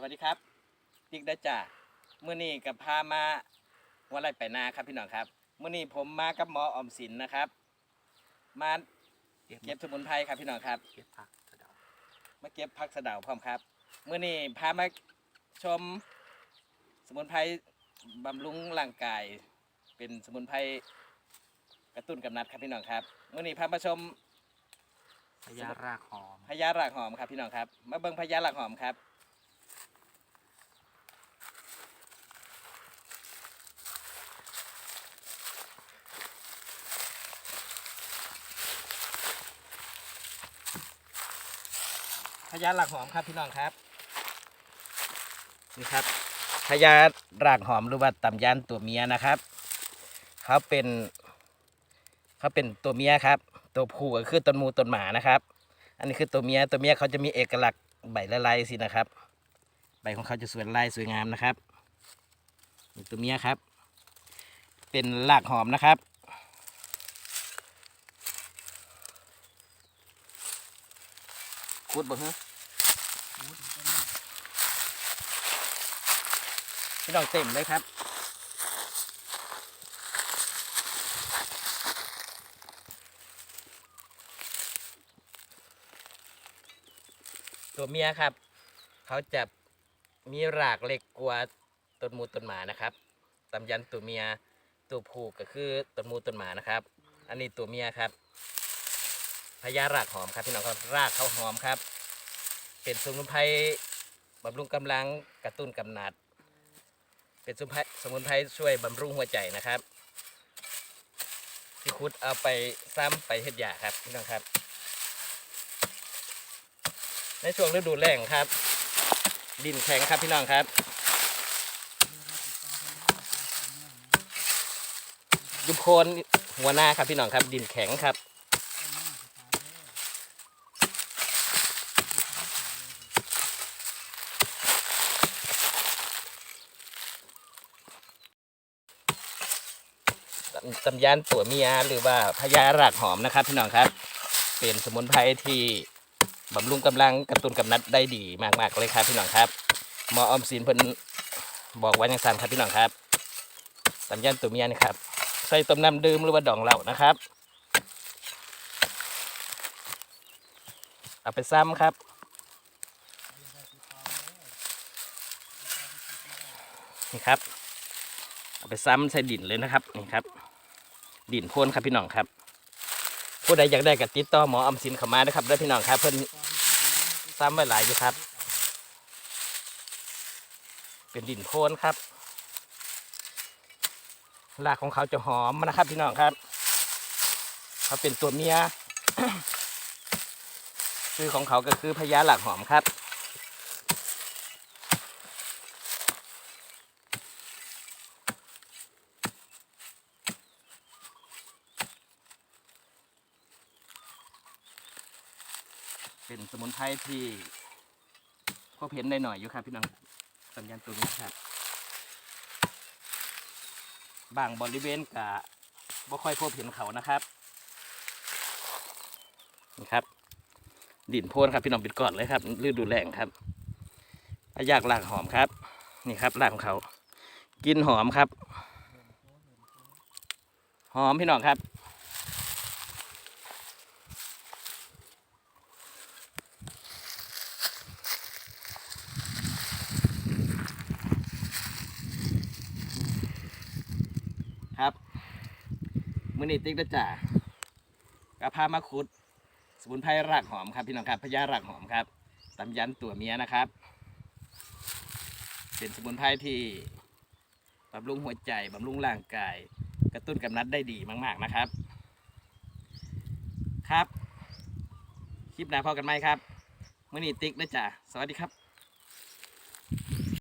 สวัสดีครับติ๊กได้จ่าเมื่อนี้กับพามาวันไรไปนาครับพี่น้องครับเมื่อนี้ผมมากับหมอออมสินนะครับ มาเก็บสมุนไพรครับพี่น้องครับเก็บผักสะเดามาเก็บผักสะเดาพร้อมครับเมื่อนี้พามาชมสมุนไพรบำรุงร่างกาย เป็นสมุนไพรกระตุ้นกำนัดครับพี่น้องครับเมื่อนี้พามาชมพญารากหอมพญารากหอมครับพี่น้องครับ มาเบิ่งพญารากหอมครับ พญารากหอมครับพี่น้องครับนี่ครับพญารากหอมหรือว่าตำยานตัวเมียนะครับเขาเป็นเขาเป็นตัวเมียครับ ตัวผู้ก็คือต้นมูต้นหมานะครับ อันนี้คือตัวเมียตัวเมียเขาจะมีเอกลักษณ์ใบละลายสินะครับ ใบของเขาจะสวยลายสวยงามนะครับตัวเมียครับ เป็นรากหอมนะครับ คูดบ่ฮะพี่น้องเต็มเลยครับตัวเมียครับ เขาจะมีรากเล็กกว่าต้นมูต้นหมานะครับตำยันตัวเมียตัวผู้ก็คือต้นมูต้นหมานะครับ อันนี้ตัวเมียครับ พญารากหอมครับพี่น้องครับรากเขาหอมครับ เป็นสมุนไพรบำรุงกำลังกระตุ้นกำนัด เป็นสมุนไพรสมุนไพรช่วยบำรุงหัวใจนะครับที่คุดเอาไปซ้ำไปเฮ็ดยาครับพี่น้องครับ ในช่วงฤดูแล้งครับ ดินแข็งครับพี่น้องครับยุบโคนหัวหน้าครับพี่น้องครับ ดินแข็งครับ ตำตำยานตัวเมียหรือว่าพญารากหอมนะครับพี่น้องครับ เป็นสมุนไพรที่บำรุงกำลังกระตุ้นกำนัดได้ดีมากๆเลยครับพี่น้องครับหมอออมสินเพิ่นบอกไว้อย่างสั้นครับพี่น้องครับตำยานตัวเมียนี่ครับ ใส่ต้มน้ำดื่มหรือว่าดองเหล้านะครับ เอาไปซ้ำครับนี่ครับ เอาไปซ้ำใส่ดินเลยนะครับนี่ครับ ดินโคนครับพี่น้องครับ ผู้ใดอยากได้กับติดต่อหมออมสินเข้ามานะครับเด้พี่น้องครับเพิ่นซ้ำไว้หลายอยู่ครับ เป็นดินโคนครับรากของเขาจะหอมนะครับพี่น้องครับ เขาเป็นตัวเมียชื่อของเขาก็คือพญาหลักหอมครับ เป็นสมุนไพรที่พบเห็นได้หน่อยอยู่ครับพี่น้องสัญญาณตัวนี้ครับบางบริเวณกะบ่ค่อยพบเห็นเขานะครับนี่ครับ ดินโพนครับพี่น้องปิดก่อนเลยครับฤดูแล้งครับอายากรากหอมครับ นี่ครับรากของเขา กินหอมครับ หอมพี่น้องครับ มือนี้ติ๊กนะจ่ากระพามาคุด สมุนไพรรากหอมครับพี่น้องครับพญารากหอมครับตำยันตัวเมียนะครับ เป็นสมุนไพรที่บำรุงหัวใจบำรุงร่างกาย กระตุ้นกำนัดได้ดีมาก ๆนะครับ ครับ คลิปหน้าพอกันไหมครับมือนี้ติ๊กนะจ่าสวัสดีครับ